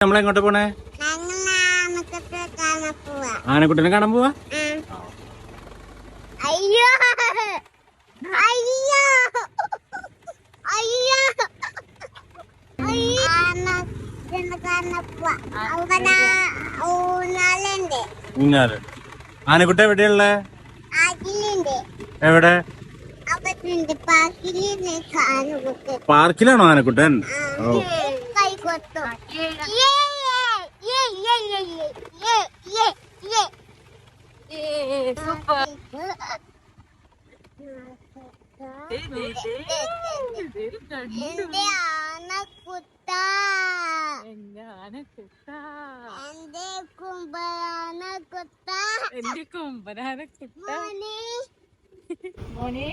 നമ്മളെങ്ങോട്ട് പോണേ? ആനക്കുട്ടിനെ കാണാൻ പോവാ? പോവാ അയ്യോ. ആനക്കുട്ട എവിടെയുള്ളേ എവിടെ? പാർക്കിലാണോ ആനക്കുട്ടൻ? ഓ. കൈ കൊത്തു എന്റെ ആനക്കുത്ത എന്റെ ആനക്കുട്ട എന്റെ കുമ്പളാനക്കുത്ത എന്റെ കൊമ്പനാനക്കുട്ട മോനെ. മോനെ.